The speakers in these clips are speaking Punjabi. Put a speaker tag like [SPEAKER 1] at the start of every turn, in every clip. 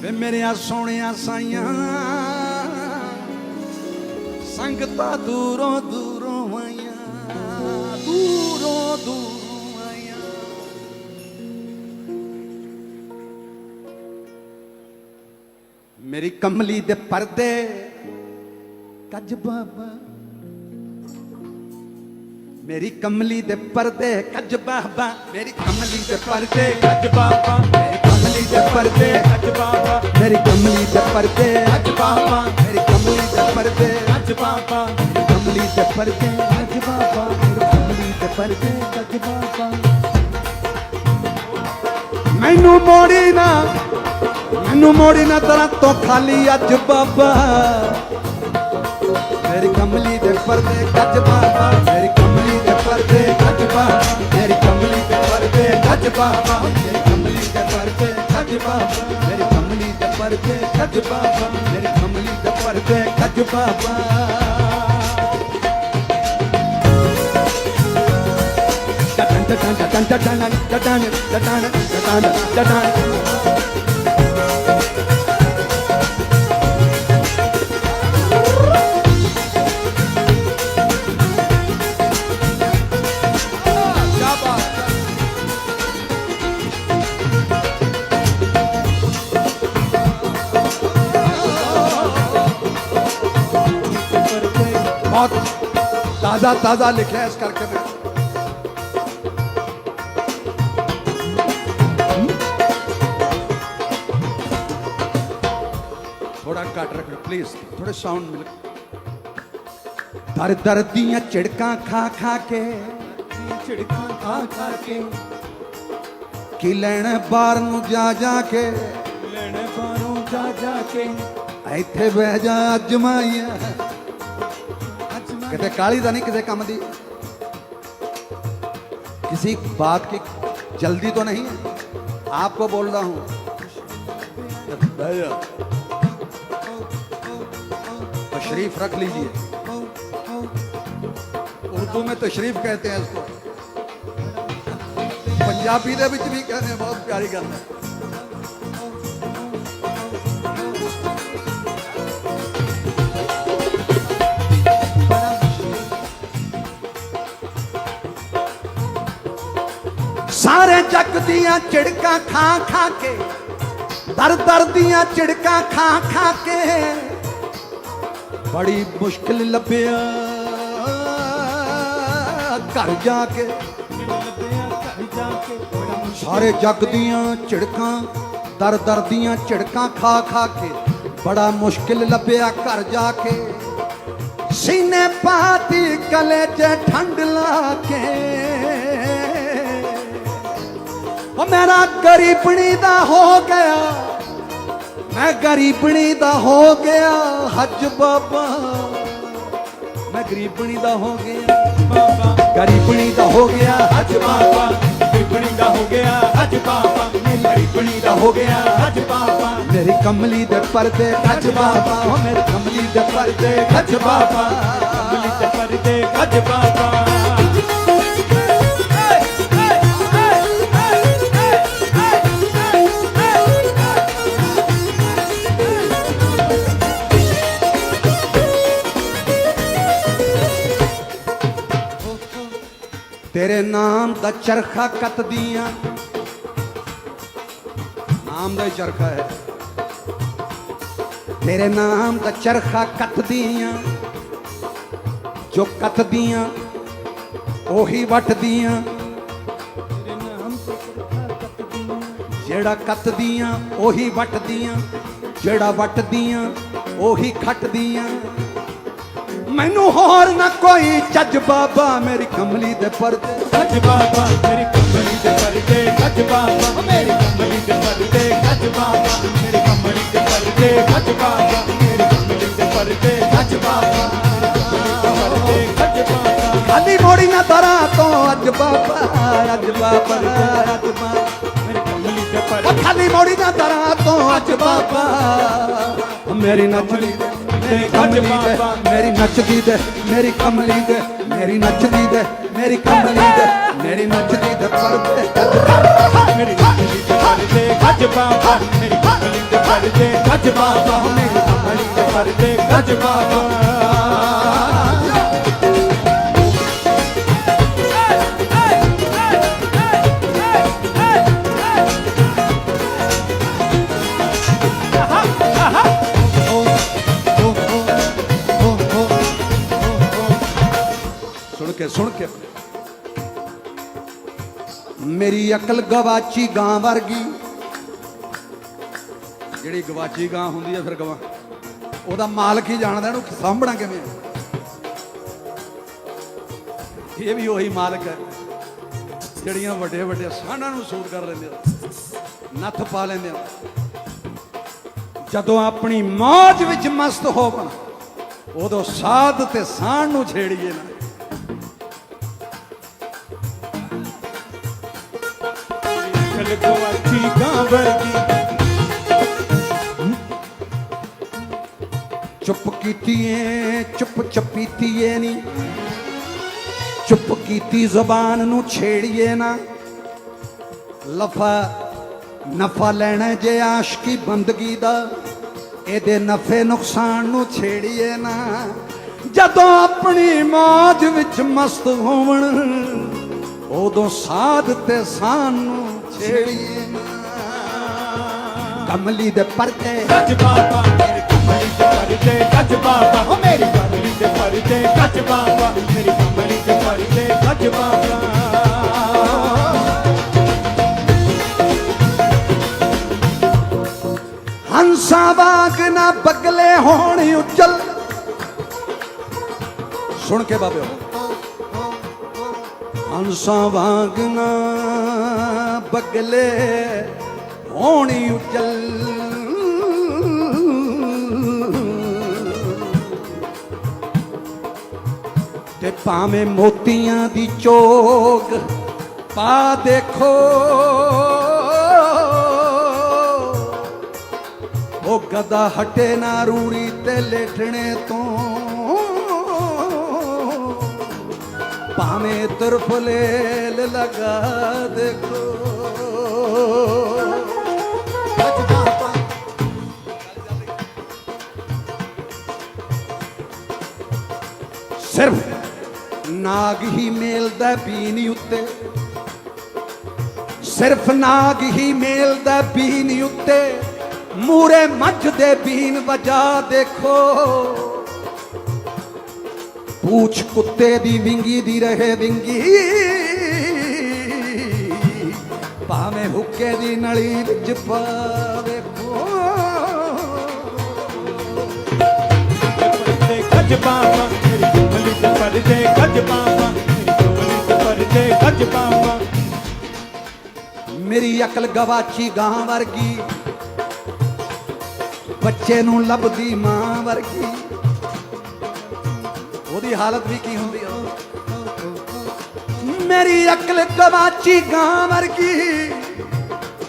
[SPEAKER 1] ਵੇ ਮੇਰਿਆ ਸੋਹਣਿਆ ਸਾਈਆਂ, ਸੰਗਤਾਂ ਦੂਰੋਂ ਦੂਰੋਂ ਆਈਆਂ, ਦੂਰੋਂ ਦੂਰੋਂ ਆਈਆਂ। ਮੇਰੀ ਕਮਲੀ ਦੇ ਪਰਦੇ, ਕੱਜ ਬਾਬਾ ਮੇਰੀ ਕਮਲੀ ਦੇ ਪਰਦੇ ਕੱਜ ਬਾਬਾ, ਮੇਰੀ ਕਮਲੀ ਦੇ ਪਰਦੇ ਕੱਜ ਬਾਬਾ, ਮੇਰੀ ਕਮਲੀ ਦੇ ਪਰਦੇ ਕੱਜ ਬਾਬਾ, ਮੇਰੀ ਕਮਲੀ ਦੇ ਪਰਦੇ ਕੱਜ ਬਾਬਾ, ਮੇਰੀ ਕਮਲੀ ਦੇ ਪਰਦੇ ਕੱਜ ਬਾਬਾ, ਮੇਰੀ ਕਮਲੀ ਦੇ ਪਰਦੇ ਕੱਜ ਬਾਬਾ, ਮੇਰੀ ਕਮਲੀ ਦੇ ਪਰਦੇ ਕੱਜ ਬਾਬਾ। ਮੈਨੂੰ ਮੋੜੀ ਨਾ, ਮੈਨੂੰ ਮੋੜੀ ਨਾ, ਤਰਾ ਤੋਂ ਖਾਲੀ ਅੱਜ ਬਾਬਾ। ਮੇਰੀ ਕਮਲੀ ਦੇ ਪਰਦੇ ਕੱਜ ਬਾਬਾ ਮੇਰੀ ਕਮਲੀ ਦੇ ਪਰਦੇ ਕੱਜ ਬਾਬਾ ਮੇਰੀ ਕਮਲੀ ਦੇ ਪਰਦੇ ਕੱਜ ਬਾਬਾ ਮੇਰੀ ਕਮਲੀ ਦੇ ਪਰਦੇ ਕੱਜ ਬਾਬਾ ਮੇਰੀ ਕਮਲੀ ਦੇ ਪਰਦੇ ਕੱਜ ਬਾਬਾ ਮੇਰੀ ਕਮਲੀ ਦੇ ਪਰਦੇ ਕੱਜ ਬਾਬਾ ਟਟਨ ਟਟਨ ਟਟਨ ਟਟਨ ਟਟਨ ਟਟਨ ਟਟਨ ਟਟਨ। ਤਾਜ਼ਾ ਤਾਜ਼ਾ ਲਿਖਿਆ ਇਸ ਕਰਕੇ ਮੈਂ ਥੋੜਾ ਘੱਟ ਰੱਖੋ ਪਲੀਜ਼ ਥੋੜੇ ਸਾਊਂਡ ਮਿਲ ਦਰ ਦਰ ਦੀਆਂ ਝਿੜਕਾਂ ਖਾ ਖਾ ਕੇ ਝਿੜਕਾਂ ਖਾ ਖਾ ਕੇ ਕੀ ਲੈਣਾ ਬਾਹਰ ਨੂੰ ਜਾ ਜਾ ਕੇ ਲੈਣਾ ਬਾਹਰੋਂ ਜਾ ਜਾ ਕੇ। ਇੱਥੇ ਬਹਿ ਜਾ ਅਜਮਾਈਆ कहते काली तो नहीं किसी काम की किसी बात की जल्दी तो नहीं है। आपको बोल रहा हूँ तशरीफ़ तो रख लीजिए। उर्दू में तो तशरीफ़ कहते हैं इसको। पंजाबी के भी कहते हैं बहुत प्यारी गल है। ਜੱਗ ਦੀਆਂ ਝਿੜਕਾਂ ਖਾ ਖਾ ਕੇ, ਦਰ ਦਰ ਦੀਆਂ ਝਿੜਕਾਂ ਖਾ ਖਾ ਕੇ। ਬੜੀ ਮੁਸ਼ਕਿਲ ਲੱਭਿਆ ਘਰ ਜਾ ਕੇ। ਸਾਰੇ ਜੱਗ ਦੀਆਂ ਝਿੜਕਾਂ, ਦਰ ਦਰ ਦੀਆਂ ਝਿੜਕਾਂ ਖਾ ਖਾ ਕੇ, ਬੜਾ ਮੁਸ਼ਕਿਲ ਲੱਭਿਆ ਘਰ ਜਾ ਕੇ। ਸੀਨੇ ਪਾਤੀ ਕਲੇ 'ਚ ਠੰਡ ਲਾ ਕੇ। ਉਹ ਮੇਰਾ ਗਰੀਬਣੀ ਦਾ ਹੋ ਗਿਆ। ਮੈਂ ਗਰੀਬਣੀ ਦਾ ਹੋ ਗਿਆ, ਹੱਜ ਬਾਬਾ। ਮੈਂ ਗਰੀਬਣੀ ਦਾ ਹੋ ਗਿਆ,
[SPEAKER 2] ਬਾਬਾ।
[SPEAKER 1] ਗਰੀਬਣੀ ਦਾ ਹੋ ਗਿਆ, ਹੱਜ ਬਾਬਾ।
[SPEAKER 2] ਗਰੀਬਣੀ ਦਾ ਹੋ ਗਿਆ ਅੱਜ ਬਾਬਾ। ਮੇਰੀ ਗਰੀਬਣੀ ਦਾ ਹੋ ਗਿਆ ਅੱਜ ਬਾਬਾ।
[SPEAKER 1] ਮੇਰੀ ਕਮਲੀ ਦੇ ਪਰਦੇ ਹੱਜ ਬਾਬਾ। ਉਹ ਮੇਰੀ ਕਮਲੀ ਦੇ ਪਰਦੇ ਹੱਜ ਬਾਬਾ।
[SPEAKER 2] ਕਮਲੀ ਤੇ ਪਰਦੇ ਅੱਜ ਬਾਬਾ।
[SPEAKER 1] ਤੇਰੇ ਨਾਮ ਦਾ ਚਰਖਾ ਕੱਤਦੀਆਂ। ਨਾਮ ਦਾ ਚਰਖਾ ਹੈ। ਤੇਰੇ ਨਾਮ ਦਾ ਚਰਖਾ ਕੱਤਦੀਆਂ। ਜੋ ਕੱਤਦੀਆਂ ਉਹੀ ਵੱਟਦੀਆਂ। ਤੇਰੇ ਨਾਮ ਦਾ ਚਰਖਾ ਕੱਤਦੀਆਂ। ਜਿਹੜਾ ਕੱਤਦੀਆਂ ਉਹੀ ਵੱਟਦੀਆਂ। ਜਿਹੜਾ ਵੱਟਦੀਆਂ ਉਹੀ ਖੱਟਦੀਆਂ। ਮੈਨੂੰ ਹੋਰ ਨਾ ਕੋਈ ਚੱਜ ਬਾਬਾ ਮੇਰੀ ਕਮਲੀ ਦੇ ਪਰਦੇ
[SPEAKER 2] ਕੱਜ ਬਾਬਾ ਮੇਰੀ ਕੰਬਲੀ ਤੋਂ
[SPEAKER 1] ਖਾਲੀ ਮੋੜੀ ਨਾ ਤਾਰਾ ਤੋਂ ਅੱਜ ਬਾਬਾ
[SPEAKER 2] ਮੇਰੀ ਨੱਚਦੀ ਤੇ
[SPEAKER 1] ਮੇਰੀ ਨੱਚਦੀ ਤੇ ਮੇਰੀ ਕਮਲੀ ਦੇ ਮੇਰੀ ਨੱਚਦੀ ਦੇ ਮੇਰੀ ਕਮਲੀ ਗੱਜ ਬਾਬਾ
[SPEAKER 2] ਮੇਰੀ ਕਮਲੀ ਦੇ ਪਰਦੇ ਗੱਜ ਬਾਬਾ
[SPEAKER 1] ਸੁਣ ਕੇ ਸੁਣ ਕੇ। ਮੇਰੀ ਅਕਲ ਗਵਾਚੀ ਗਾਂ ਵਰਗੀ। ਜਿਹੜੀ ਗਵਾਚੀ ਗਾਂ ਹੁੰਦੀ ਹੈ ਫਿਰ ਗਵਾ। ਉਹਦਾ ਮਾਲਕ ਹੀ ਜਾਣਦਾ ਇਹਨੂੰ ਸਾਂਭਣਾ ਕਿਵੇਂ ਇਹ ਵੀ ਉਹੀ ਮਾਲਕ ਹੈ, ਜਿਹੜੀਆਂ ਵੱਡੇ ਵੱਡੇ ਸਾਨਾਂ ਨੂੰ ਸੂਟ ਕਰ ਲੈਂਦੇ ਆ, ਨੱਥ ਪਾ ਲੈਂਦੇ ਆ। ਜਦੋਂ ਆਪਣੀ ਮੌਜ ਵਿੱਚ ਮਸਤ ਹੋਵਣ ਉਦੋਂ ਸਾਧ ਤੇ ਸਾਣ ਨੂੰ ਛੇੜੀਏ ਨਾ।
[SPEAKER 2] ਕਲ ਗਾਂ ਵਰਗੀ।
[SPEAKER 1] ਕੀਤੀਏ, ਚੁੱਪ ਚਪੀਤੀਏ ਨੀ। ਚੁੱਪ ਕੀਤੀ ਜ਼ੁਬਾਨ ਨੂੰ ਛੇੜੀਏ ਨਾ। ਲਫਾ, ਨਫਾ ਲੈਣਾ ਜੇ ਆਸ਼ਕੀ ਬੰਦਗੀ ਦਾ, ਇਹਦੇ ਨਫੇ ਨੁਕਸਾਨ ਨੂੰ ਛੇੜੀਏ ਨਾ। ਜਦੋਂ ਆਪਣੀ ਮੌਜ ਵਿੱਚ ਮਸਤ ਹੋਵਣ, ਉਦੋਂ ਸਾਧ ਤੇ ਸਾਨ ਨੂੰ ਛੇੜੀਏ ਨਾ। ਕਮਲੀ ਦੇ ਪਰਦੇ
[SPEAKER 2] ਗੱਜ ਬਾਬਾ ਮੇਰੀ ਗੱਜ ਬਾਬਾ। ਓ ਮੇਰੀ ਕਮਲੀ ਦੇ ਪਰਦੇ ਗੱਜ ਬਾਬਾ। ਮੇਰੀ ਕਮਲੀ ਦੇ ਪਰਦੇ ਗੱਜ ਬਾਬਾ।
[SPEAKER 1] ਹੰਸਾ ਵਾਂਗ ਨਾ ਬਗਲੇ ਹੋਣ ਉੱਜਲ। ਸੁਣ ਕੇ ਬਾਬਿਓ ਹੰਸਾ ਵਾਂਗ ਨਾ ਬਗਲੇ ਹੋਣ ਉੱਜਲ। ਭਾਵੇਂ ਮੋਤੀਆਂ ਦੀ ਚੋਗ ਪਾ ਦੇਖੋ। ਉਹ ਗਦਾ ਹਟੇ ਨਾ ਰੂੜੀ ਤੇ ਲੇਟਣੇ ਤੋਂ। ਭਾਵੇਂ ਤਰਫ ਲੇਲ ਲਗਾ ਦੇਖੋ। ਸਿਰਫ ਨਾਗ ਹੀ ਮੇਲਦਾ ਬੀਨ ਉੱਤੇ। ਸਿਰਫ ਨਾਗ ਹੀ ਮੇਲਦਾ ਬੀਨ ਉੱਤੇ। ਮੂਰੇ ਮੱਝ ਦੇ ਬੀਨ ਵਜਾ ਦੇਖੋ। ਪੂਛ ਕੁੱਤੇ ਦੀ ਵਿੰਗੀ ਦੀ ਰਹੇ ਵਿੰਗੀ। ਭਾਵੇਂ ਹੁੱਕੇ ਦੀ ਨਲੀ ਵਿੱਚ
[SPEAKER 2] ਪਾਵੇ। ਮੇਰੀ
[SPEAKER 1] ਅਕਲ ਗਵਾਚੀ ਗਾਂ ਵਰਗੀ। ਬੱਚੇ ਨੂੰ ਲੱਭਦੀ ਮਾਂ ਵਰਗੀ। ਉਹਦੀ ਹਾਲਤ ਵੀ ਕੀ ਹੁੰਦੀ ਆ? ਮੇਰੀ ਅਕਲ ਗਵਾਚੀ ਗਾਂ ਵਰਗੀ।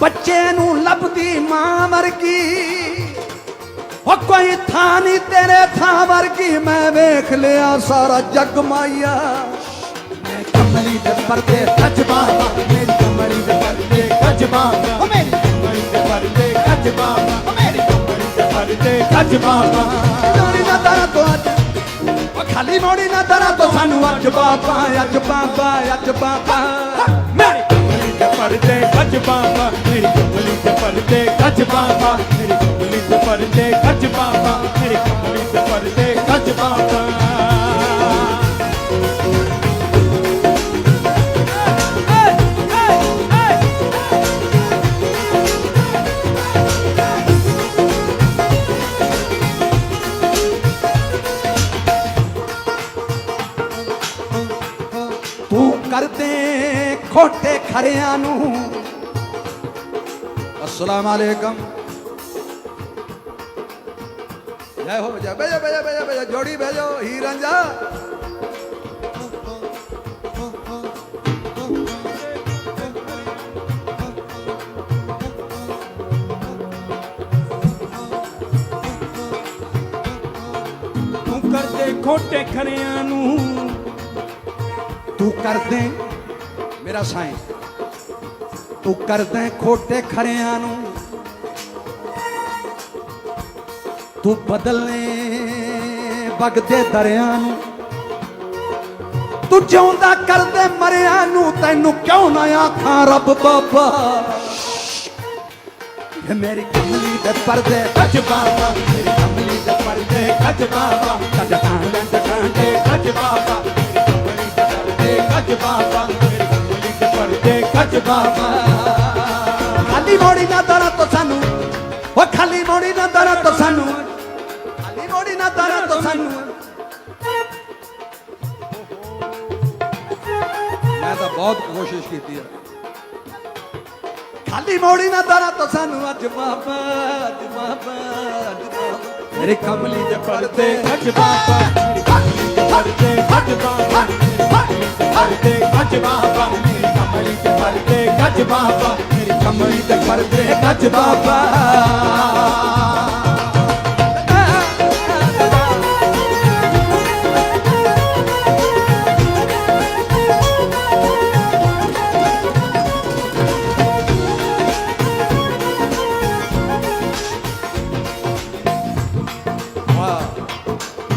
[SPEAKER 1] ਬੱਚੇ ਨੂੰ ਲੱਭਦੀ ਮਾਂ ਵਰਗੀ। ਉਹ ਕੋਈ ਥਾਂ ਨਹੀਂ ਤੇਰੇ ਥਾਂ ਵਰਗੀ। ਮੈਂ ਵੇਖ ਲਿਆ ਸਾਰਾ ਜਗ ਮਾਇਆ। ਮੈਂ ਕਮਲੀ ਦੇ ਪਰਦੇ
[SPEAKER 2] ਗੱਜ ਬਾਬਾ ਮੇਰੀ ਬਾਬਾ ਓ ਮੇਰੀ ਕਮਲੀ ਦੇ ਪਰਦੇ ਗੱਜ ਬਾਬਾ। ਓ ਮੇਰੀ ਕਮਲੀ ਦੇ ਪਰਦੇ ਗੱਜ ਬਾਬਾ।
[SPEAKER 1] ਮੋੜੀ ਨਾ ਦਰਾ ਤੋਂ ਅੱਜ। ਉਹ ਖਾਲੀ ਮੋੜੀ ਨਾ ਦਰਾ ਤੋਂ ਸਾਨੂੰ ਅੱਜ ਬਾਬਾ ਅੱਜ ਬਾਬਾ ਅੱਜ ਬਾਬਾ।
[SPEAKER 2] ਮੇਰੀ ਕਮਲੀ ਦੇ ਪਰਦੇ ਗੱਜ ਬਾਬਾ। ਮੇਰੀ ਕਮਲੀ ਦੇ ਪਰਦੇ ਗੱਜ ਬਾਬਾ। ਮੇਰੀ ਕਮਲੀ ਦੇ ਪਰਦੇ ਗੱਜ
[SPEAKER 1] ਖਰਿਆਂ ਨੂੰ। ਅਸਲਾਮ ਅਲੈਕਮ। ਜੈ ਹੋ ਜਾ ਬੈਜਾ ਬੈਜਾ ਬੈਜਾ ਬੈਜਾ ਜੋੜੀ ਬੈਜੋ ਹੀ ਰੰਜਾ
[SPEAKER 2] ਖੋਟੇ ਖਰਿਆਂ ਨੂੰ।
[SPEAKER 1] ਤੂੰ ਕਰਦੇ ਮੇਰਾ ਸਾਈਂ। ਤੂੰ ਕਰਦੇ ਖੋਟੇ ਖਰਿਆਂ ਨੂੰ। ਤੂੰ ਬਦਲਨੇ ਵਗਦੇ ਦਰਿਆਂ ਨੂੰ। ਤੂੰ ਜਿਉਂਦਾ ਕਰਦੇ ਮਰਿਆਂ ਨੂੰ, ਤੈਨੂੰ ਕਿਉਂ ਨਾ ਆਖਾਂ ਰੱਬ ਬਾਬਾ? ਇਹ ਮੇਰੀ ਕਮਲੀ ਦੇ ਪਰਦੇ
[SPEAKER 2] ਕੱਜ ਬਾਬਾ।
[SPEAKER 1] ਮੇਰੀ ਕਮਲੀ ਦੇ ਪਰਦੇ
[SPEAKER 2] ਕੱਜ ਬਾਬਾ।
[SPEAKER 1] ਕੱਢ ਕਾਂਡ ਕਾਂਡੇ
[SPEAKER 2] ਕੱਜ ਬਾਬਾ। ਮੇਰੀ ਕਮਲੀ ਦੇ ਕੱਜ ਬਾਬਾ। ਪਰਦੇ ਬਾਬਾ
[SPEAKER 1] ਖਾਲੀ ਮੋੜੀ ਨਾ ਦਰਾਂ ਤੋਂ ਸਾਨੂੰ। ਉਹ ਖਾਲੀ ਮੋੜੀ ਨਾ ਦਰਾਂ ਤੋਂ ਸਾਨੂੰ। ਖਾਲੀ ਮੋੜੀ ਨਾ ਦਰਾਂ ਤੋਂ ਸਾਨੂੰ। ਮੈਂ ਤਾਂ ਬਹੁਤ ਕੋਸ਼ਿਸ਼ ਕੀਤੀ ਹੈ ਖਾਲੀ ਮੋੜੀ ਨਾ ਦਰਾਂ ਤੋਂ ਸਾਨੂੰ ਅੱਜ ਬਾਬਾ ਅੱਜ ਬਾਬਾ ਅੱਜ ਬਾਬਾ। ਮੇਰੇ ਕਮਲੀ ਦੇ ਪਰਦੇ
[SPEAKER 2] ਕੱਜ ਬਾਬਾ। ਮੇਰੀ ਕਮਲੀ ਦੇ ਪਰਦੇ ਕੱਜ ਬਾਬਾ। ਪਰਦੇ ਕਮਲੀ ਦੇ ਪਰਦੇ ਕੱਜ ਬਾਬਾ। ಕಮಳಿತ
[SPEAKER 1] ಪರದೆ ಗಜ ಬಾಬಾ ಮೇರಿ ಕಮಳಿತ ಪರದೆ ಗಜ ಬಾಬಾ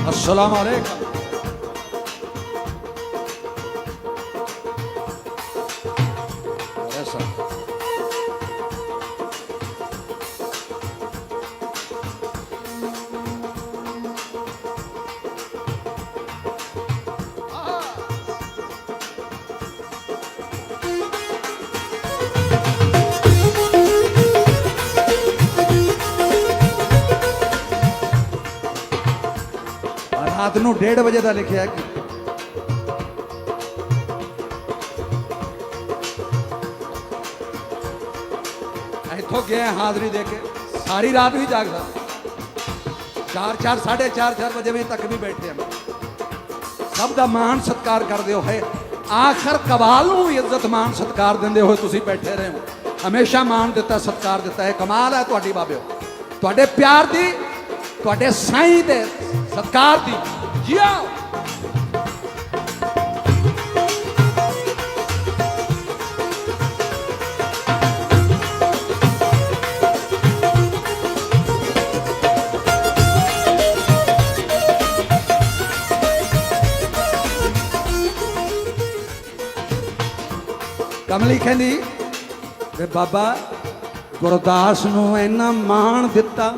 [SPEAKER 1] السلام عليكم ਰਾਤ ਨੂੰ 1:30 ਵਜੇ ਦਾ ਲਿਖਿਆ ਕਿ ਇੱਥੋਂ ਗਏ ਹਾਜ਼ਰੀ ਦੇ ਕੇ, ਸਾਰੀ ਰਾਤ ਵੀ ਜਾਗਦਾ। 4 4 4:30 4 ਵਜੇ ਵੀ ਤੱਕ ਵੀ ਬੈਠੇ ਹਾਂ ਸਭ ਦਾ ਮਾਣ ਸਤਿਕਾਰ ਕਰਦੇ ਹੋਏ, ਆਖਰ ਕਮਾਲ ਨੂੰ ਇੱਜ਼ਤ, ਮਾਣ ਸਤਿਕਾਰ ਦਿੰਦੇ ਹੋਏ ਤੁਸੀਂ ਬੈਠੇ ਰਹੇ ਹੋ। ਹਮੇਸ਼ਾ ਮਾਣ ਦਿੱਤਾ, ਸਤਿਕਾਰ ਦਿੱਤਾ ਹੈ ਕਮਾਲ ਹੈ ਤੁਹਾਡੀ ਬਾਬਿਓ। ਤੁਹਾਡੇ ਪਿਆਰ ਦੀ, ਤੁਹਾਡੇ ਸਾਈਂ ਦੇ ਸਤਿਕਾਰ ਦੀ ਕਮਲੀ ਕਹਿੰਦੀ ਵੇ ਬਾਬਾ ਗੁਰਦਾਸ ਨੂੰ ਇੰਨਾ ਮਾਣ ਦਿੱਤਾ।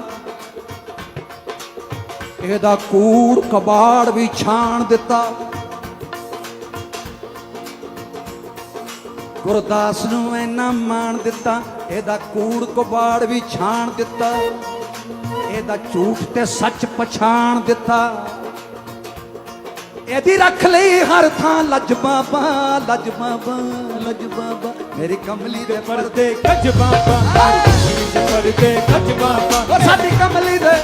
[SPEAKER 1] ਇਹਦਾ ਕੂੜ ਕਬਾੜ ਵੀ ਛਾਣ ਦਿੱਤਾ। ਗੁਰਦਾਸ ਨੂੰ ਇੰਨਾ ਮਾਣ ਦਿੱਤਾ ਇਹਦਾ ਕੂੜ ਕਬਾੜ ਵੀ ਛਾਣ ਦਿੱਤਾ। ਇਹਦਾ ਝੂਠ ਤੇ ਸੱਚ ਪਛਾਣ ਦਿੱਤਾ। ਇਹਦੀ ਰੱਖ ਲਈ ਹਰ ਥਾਂ ਲੱਜ ਬਾਬਾ ਲੱਜ ਬਾਬਾ ਲੱਜ ਬਾਬਾ। ਮੇਰੀ ਕਮਲੀ ਦੇ ਪਰਦੇ
[SPEAKER 2] ਕੱਜ ਬਾਬਾ। ਮੇਰੀ ਕਮਲੀ ਦੇ ਪਰਦੇ ਕੱਜ ਬਾਬਾ।
[SPEAKER 1] ਸਾਡੀ ਕਮਲੀ ਦੇ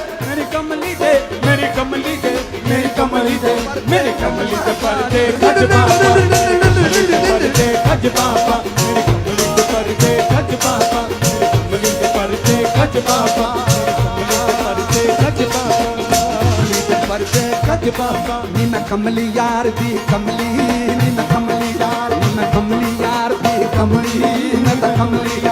[SPEAKER 2] ਕਮਲੀ ਦੇ ਮੇਰੀ ਕਮਲੀ ਦੇ ਮੇਰੀ ਕਮਲੀ ਦੇ ਮੇਰੀ ਕਮਲੀ ਦੇ ਪਰਦੇ ਕਮਲੀ ਦੇ ਪਰਦੇ ਕਮਲੀ ਯਾਰ ਦੀ ਕਮਲੀ
[SPEAKER 1] ਨੀ ਮੈਂ
[SPEAKER 2] ਕਮਲੀ ਯਾਰ
[SPEAKER 1] ਨੀ ਮੈਂ ਕਮਲੀ ਯਾਰ ਦੀ ਕਮਲੀ ਮੈਂ ਤਾਂ ਕਮਲੀ